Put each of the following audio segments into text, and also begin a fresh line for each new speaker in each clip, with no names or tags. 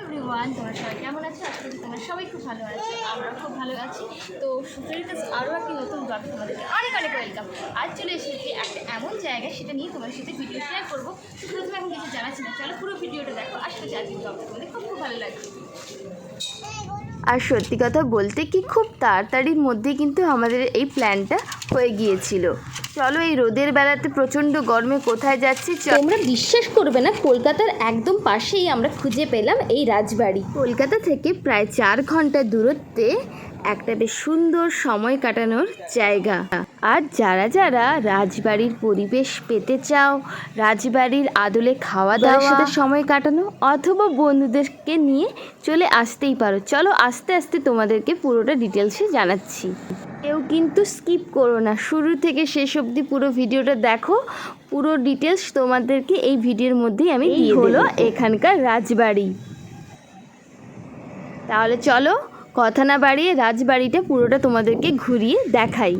Everyone তোমার সবাই কেমন আছো? আজকে তোমার সবাই খুব ভালো আছে আমরা খুব ভালো আছি। তো সুচরিতাস আরও একটি নতুন ব্লগে তোমাদেরকে অনেক অনেক ওয়েলকাম আজ চলে এসেছি একটা এমন জায়গা সেটা নিয়ে তোমার সাথে ভিডিও শেয়ার করব। শুধু প্রথমে এখন কিছু জানাচ্ছি না চলো পুরো ভিডিওটা দেখো আশা করছি ব্লগটা তোমাদের খুব খুব ভালো লাগবে।
আর সত্যি কথা বলতে কি, খুব তাড়াতাড়ির মধ্যে কিন্তু আমাদের এই প্ল্যানটা হয়ে গিয়েছিল। চলো এই রোদের বেলাতে প্রচণ্ড গরমে কোথায় যাচ্ছি
তোমরা বিশ্বাস করবে না কলকাতার একদম পাশেই আমরা খুঁজে পেলাম এই রাজবাড়ি।
কলকাতা থেকে প্রায় চার ঘণ্টা দূরত্বে একটা বেশ সুন্দর সময় কাটানোর জায়গা। আর যারা যারা রাজবাড়ির পরিবেশ পেতে চাও রাজবাড়ির আদলে খাওয়া দাওয়ার সাথে সময় কাটানো অথবা বন্ধুদেরকে নিয়ে চলে আসতেই পারো। চলো আস্তে আস্তে তোমাদেরকে পুরোটা ডিটেলসে জানাচ্ছি। কেউ কিন্তু স্কিপ করো না। শুরু থেকে শেষ অবধি পুরো ভিডিওটা দেখো। পুরো ডিটেলস তোমাদেরকে এই ভিডিওর মধ্যেই আমি দিয়ে হলো এখানকার রাজবাড়ি। তাহলে চলো কথা না বাড়িয়ে রাজবাড়িটা পুরোটা তোমাদেরকে ঘুরিয়ে দেখাই।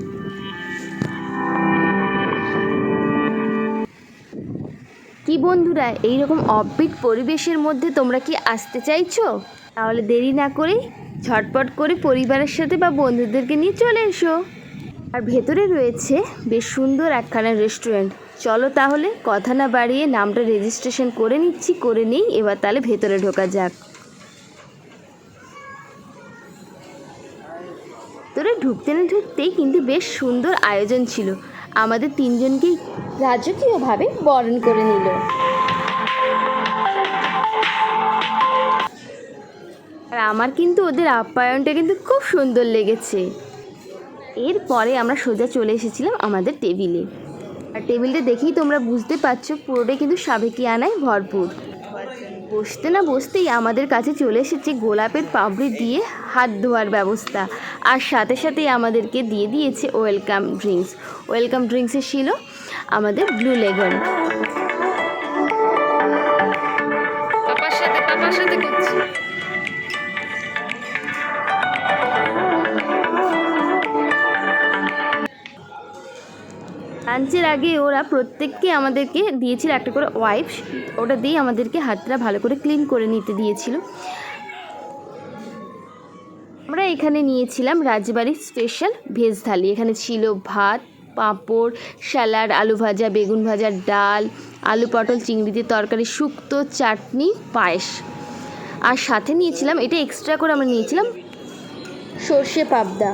কি বন্ধুরা, এইরকম অফবিট পরিবেশের মধ্যে তোমরা কি আসতে চাইছো? তাহলে দেরি না করে ঝটপট করে পরিবারের সাথে বা বন্ধুদেরকে নিয়ে চলে এসো। আর ভেতরে রয়েছে বেশ সুন্দর একখানা রেস্টুরেন্ট চলো তাহলে কথা না বাড়িয়ে নামটা রেজিস্ট্রেশন করে নিচ্ছি, করে নিই, এবার তাহলে ভেতরে ঢোকা যাক। ভেতরে ঢুকতে না ঢুকতেই কিন্তু বেশ সুন্দর আয়োজন ছিল। আমাদের তিনজনকেই
রাজকীয়ভাবে বরণ করে নিল।
আর আমার কিন্তু ওদের আপ্যায়নটা কিন্তু খুব সুন্দর লেগেছে। এরপরে আমরা সোজা চলে এসেছিলাম আমাদের টেবিলে। আর টেবিলটা দেখেই তোমরা বুঝতে পারছ, পুরোটাই কিন্তু সাবেকি আনায় ভরপুর। বসতে না বসতেই আমাদের কাছে চলে এসেছে গোলাপের পাবড়ি দিয়ে হাত ধোয়ার ব্যবস্থা। আর সাথে সাথে আমাদেরকে দিয়ে দিয়েছে ওয়েলকাম ড্রিঙ্কস। ওয়েলকাম ড্রিঙ্কসে ছিল আমাদের ব্লু লেগন। লাঞ্চের আগে ওরা প্রত্যেককে আমাদেরকে দিয়েছিল একটা করে ওয়াইপস ওটা দিয়ে আমাদেরকে হাতটা ভালো করে ক্লিন করে নিতে দিয়েছিল। আমরা এখানে নিয়েছিলাম রাজবাড়ির স্পেশাল ভেজ থালি। এখানে ছিল ভাত, পাঁপড় স্যালাড আলু ভাজা, বেগুন ভাজা, ডাল, আলু পটল, চিংড়ি দিয়ে তরকারি, শুক্তো, চাটনি, পায়েস। আর সাথে নিয়েছিলাম, এটা এক্সট্রা করে আমরা নিয়েছিলাম
সর্ষে পাবদা।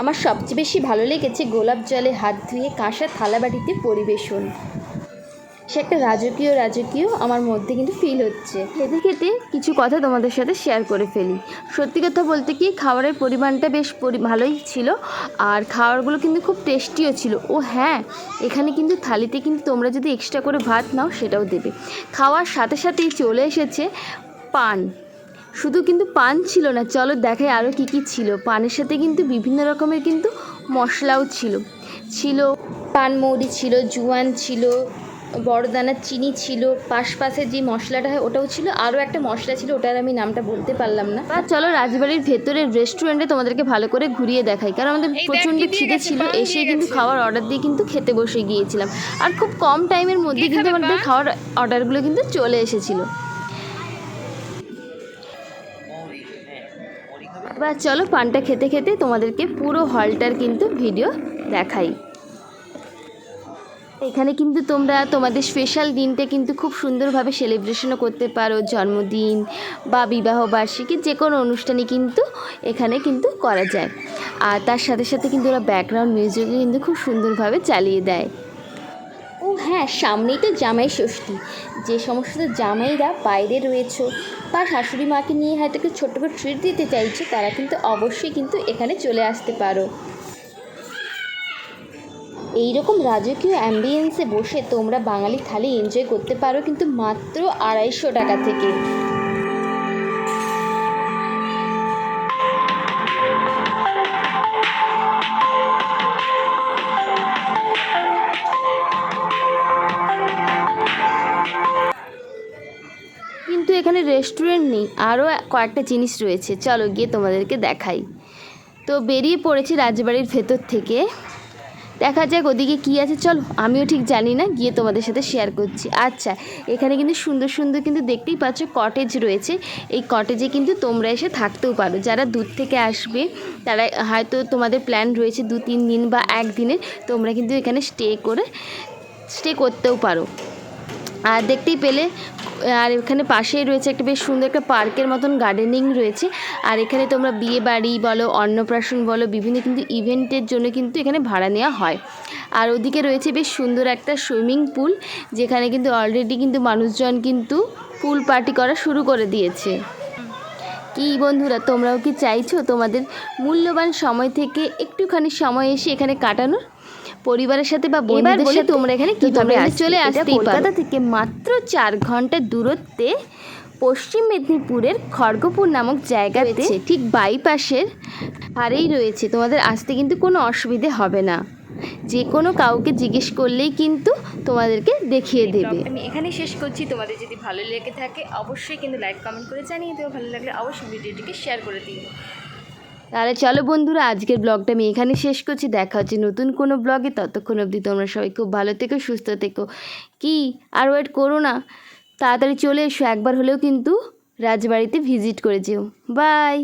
আমার সবচেয়ে বেশি ভালো লেগেছে গোলাপ জলে হাত ধুয়ে কাঁসা থালাবাটিতে পরিবেশন। সে একটা রাজকীয় রাজকীয় আমার মধ্যে কিন্তু ফিল হচ্ছে।
খেতে খেতে কিছু কথা তোমাদের সাথে শেয়ার করে ফেলি। সত্যি কথা বলতে কি, খাবারের পরিমাণটা বেশ পরি ভালোই ছিল আর খাবারগুলো কিন্তু খুব টেস্টিও ছিল। ও হ্যাঁ এখানে কিন্তু থালিতে কিন্তু তোমরা যদি এক্সট্রা করে ভাত নাও সেটাও দেবে। খাওয়ার সাথে সাথেই চলে এসেছে পান। শুধু কিন্তু পান ছিল না চলো দেখাই আরও কী কী ছিল। পানের সাথে কিন্তু বিভিন্ন রকমের কিন্তু মশলাও ছিল। ছিল
পানমৌরি ছিল জুয়ান ছিল বড়দানার চিনি ছিল পাশপাশে যে মশলাটা হয় ওটাও ছিল আরও একটা মশলা ছিল ওটার আমি নামটা বলতে পারলাম না।
আর চলো রাজবাড়ির ভেতরের রেস্টুরেন্টে তোমাদেরকে ভালো করে ঘুরিয়ে দেখাই কারণ আমাদের প্রচণ্ড খিদে ছিল এসে কিন্তু খাওয়ার অর্ডার দিয়ে কিন্তু খেতে বসে গিয়েছিলাম। আর খুব কম টাইমের মধ্যে কিন্তু আমাদের খাওয়ার অর্ডারগুলো কিন্তু চলে এসেছিল। এবার চলো পানটা খেতে খেতে তোমাদেরকে পুরো হলটার কিন্তু ভিডিও দেখাই। এখানে কিন্তু তোমরা তোমাদের স্পেশাল দিনটা কিন্তু খুব সুন্দরভাবে সেলিব্রেশনও করতে পারো। জন্মদিন বা বিবাহ বার্ষিকী যে কোনো অনুষ্ঠানে কিন্তু এখানে কিন্তু করা যায়। আর তার সাথে সাথে কিন্তু ওরা ব্যাকগ্রাউন্ড মিউজিকও কিন্তু খুব সুন্দরভাবে চালিয়ে দেয়।
হ্যাঁ সামনেই তো জামাই ষষ্ঠী। যে সমস্ত জামাইরা বাইরে রয়েছে বা শাশুড়ি মাকে নিয়ে হয়তো একটু ছোট্ট করে ট্রিট দিতে চাইছে, তারা কিন্তু অবশ্যই কিন্তু এখানে চলে আসতে পারো। এই রকম রাজকীয় অ্যাম্বিয়েন্সে বসে তোমরা বাঙালি থালি এনজয় করতে পারো কিন্তু মাত্র আড়াইশো টাকা থেকে।
রেস্টুরেন্ট নেই, আরও কয়েকটা জিনিস রয়েছে। চলো গিয়ে তোমাদেরকে দেখাই। তো বেরিয়ে পড়েছি রাজবাড়ির ভেতর থেকে। দেখা যাক ওদিকে কী আছে। চলো, আমিও ঠিক জানি না, গিয়ে তোমাদের সাথে শেয়ার করছি। আচ্ছা এখানে কিন্তু সুন্দর সুন্দর কিন্তু দেখতেই পাচ্ছ কটেজ রয়েছে। এই কটেজে কিন্তু তোমরা এসে থাকতেও পারো। যারা দূর থেকে আসবে, তারা হয়তো তোমাদের প্ল্যান রয়েছে দু, তিন দিন বা একদিনের তোমরা কিন্তু এখানে স্টে করে স্টে করতেও পারো। আর দেখতেই পেলে আর এখানে পাশেই রয়েছে একটা বেশ সুন্দর একটা পার্কের মতন গার্ডেনিং রয়েছে। আর এখানে তোমরা বিয়ে বাড়ি বলো, অন্নপ্রাশন বলো, বিভিন্ন কিন্তু ইভেন্টের জন্য কিন্তু এখানে ভাড়া নেওয়া হয়। আর ওদিকে রয়েছে বেশ সুন্দর একটা সুইমিং পুল, যেখানে কিন্তু অলরেডি কিন্তু মানুষজন কিন্তু পুল পার্টি করা শুরু করে দিয়েছে। কি বন্ধুরা, তোমরাও কি চাইছো তোমাদের মূল্যবান সময় থেকে একটুখানি সময় এসে এখানে কাটানোর? পরিবারের সাথে বা বন্ধুদের সাথে তোমরা এখানে কীভাবে?
চলে পারো।
কলকাতা থেকে মাত্র চার ঘণ্টা দূরত্বে পশ্চিম মেদিনীপুরের খড়গপুর নামক জায়গাতে ঠিক বাইপাসের হারেই রয়েছে। তোমাদের আসতে কিন্তু কোনো অসুবিধে হবে না। যে কোনো কাউকে জিজ্ঞেস করলেই কিন্তু তোমাদেরকে দেখিয়ে দেবে।
আমি এখানেই শেষ করছি। তোমাদের যদি ভালো লেগে থাকে অবশ্যই কিন্তু লাইক কমেন্ট করে জানিয়ে দেবো ভালো লাগলে অবশ্যই ভিডিওটিকে শেয়ার করে দিও।
তাহলে চলো বন্ধুরা, আজকের ব্লগটা আমি এখানে শেষ করছি। দেখা হচ্ছে নতুন কোনো ব্লগে ততক্ষণ অবধি তোমরা সবাই খুব ভালো থেকো, সুস্থ থেকো। কি আর ওয়েট করো না। তাড়াতাড়ি চলে এসো, একবার হলেও কিন্তু রাজবাড়িতে ভিজিট করে যেও। বাই